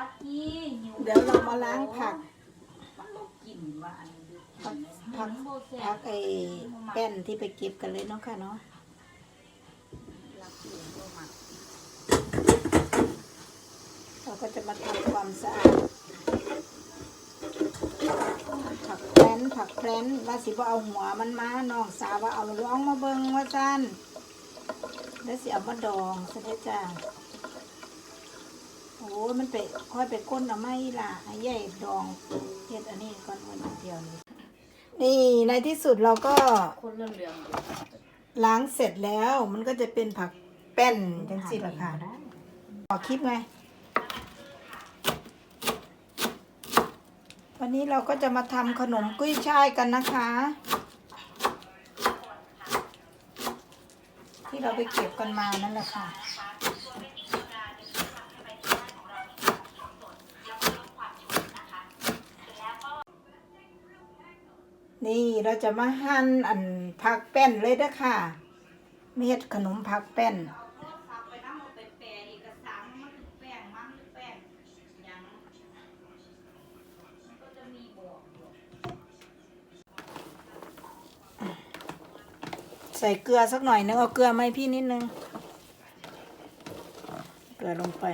ลักกี้หิวเดี๋ยวเรามาล้างผัก มันบ่กินว่าอันนี้ผักผักผักไอ้แป้นที่ไปเก็บกันเลยเนาะค่ะเนาะลักกี้บ่มักเราก็จะมาทำความสะอาดผักแพรนผักแพรนว่าสิว่าเอาหัวมันมาน้องสาวว่าเอาร้องมาเบิงว่าจันแล้วสิเอามาดองซะได้จ้าน ไปค่อยไปก้นเอาไม่ล่ะให้ใหญ่ดองเฮ็ดอันนี้ก่อนวันเดียวนี้นี่ในที่สุดเราก็คนเรื่องเรื่องล้างเสร็จแล้วมันก็จะเป็นผักแป้นจังสิละค่ะต่อคลิปไง วันนี้เราก็จะมาทำขนมกุ้ยช่ายกันนะคะ ที่เราไปเก็บกันมานั่นแหละค่ะ นี่เราจะมาหั่นอันผักแป้นเลยเด้อค่ะไม่เฮ็ดขนมผักแป้นฝากไปนำเปแปลเอกสารมันใส่เกลือสักหน่อยนึงเอาเกลือไหมพี่นิดนึง เกลือลงไป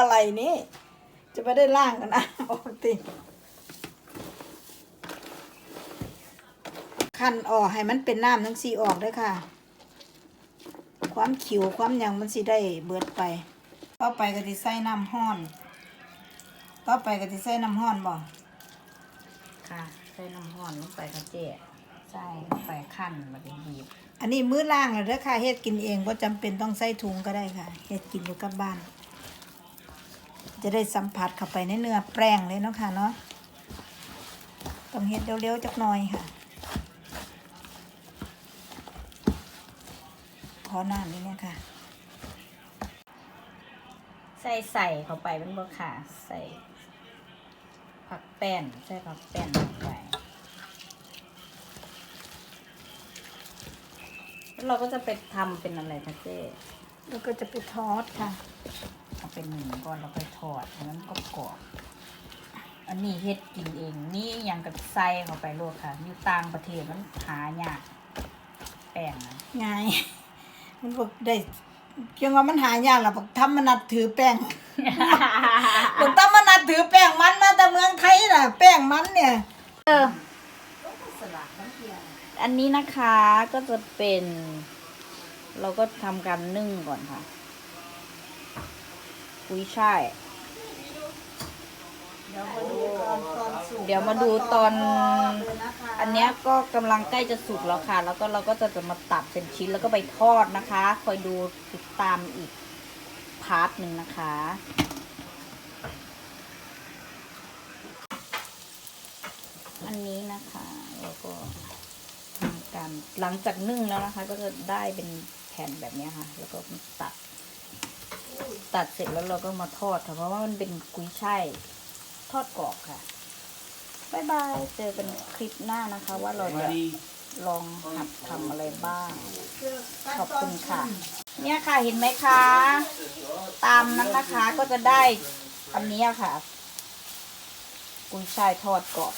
อะไรนี่ จะไม่ได้ล่างกันนะปกติคันออกให้มันเป็นน้ำทั้งสีออกด้วยค่ะ ความขิวความหยังมันสิได้เบิดไป ต่อไปก็จะใส่น้ำห้อน ต่อไปก็จะใส่น้ำห้อนบ่ค่ะใส่น้ำร้อนลงไปค่ะเจ๊ใส่ลงไปคั่นมาได้บีบอันนี้มื้อล่างแล้วเด้อค่ะเฮ็ดกินเองบ่จำเป็นต้องใส่ถุงก็ได้ค่ะเฮ็ดกินอยู่กับบ้าน จะได้สัมผัสเข้าไปในเนื้อแป้งเลยเนาะค่ะเนาะต้องเฮ็ดเร็วๆจักหน่อยค่ะ ขอน้ำนิดนึงค่ะ ใส่ใส่เข้าไปเป็นบ่ค่ะ ใส่ ผักแป้น ใส่ผักแป้นลงไป แล้วเราก็จะไปทำเป็นอะไรคะเจ๊แล้วก็จะไปทอดค่ะ เอาเป็นหนึ่งก่อนเราไปทอดอันนั้นก็กรอบอันนี้เฮ็ดกินเองนี่ยังกับใส่เข้าไปโลดค่ะ อยู่ต่างประเทศมันหายากแป้งนะง่าย มันบอกได้เพียงว่ามันหายากหรอกบอกทำมันนัดถือแป้งบอกทำมันนัดถือแป้งมันมาแต่เมืองไทยน่ะ แป้งมันเนี่ยเอออันนี้นะคะก็จะเป็น เราก็ทำการนึ่งก่อนค่ะ กุ้ยช่าย เดี๋ยวมาดูตอนตอนสุกเดี๋ยวมาดูตอนเลยนะคะอันเนี้ยก็กำลังใกล้จะสุกแล้วค่ะ แล้วก็เราก็จะจะมาตัดเป็นชิ้นแล้วก็ไปทอดนะคะ คอยดูติดตามอีกพาร์ทหนึ่งนะคะ อันนี้นะคะแล้วก็ทำการหลังจากนึ่งแล้วนะคะ ก็จะได้เป็นแผ่นแบบเนี้ยค่ะ แล้วก็ตัด ตัดเสร็จแล้วเราก็มาทอดค่ะเพราะว่ามันเป็นกุ้ยช่ายทอดกรอบค่ะบายบายเจอกันคลิปหน้านะคะ ว่าเราจะลองหัดทำอะไรบ้าง ขอบคุณค่ะ เนี่ยค่ะเห็นไหมคะ ตามนั้นนะคะก็จะได้อันนี้ค่ะ กุ้ยช่ายทอดกรอบ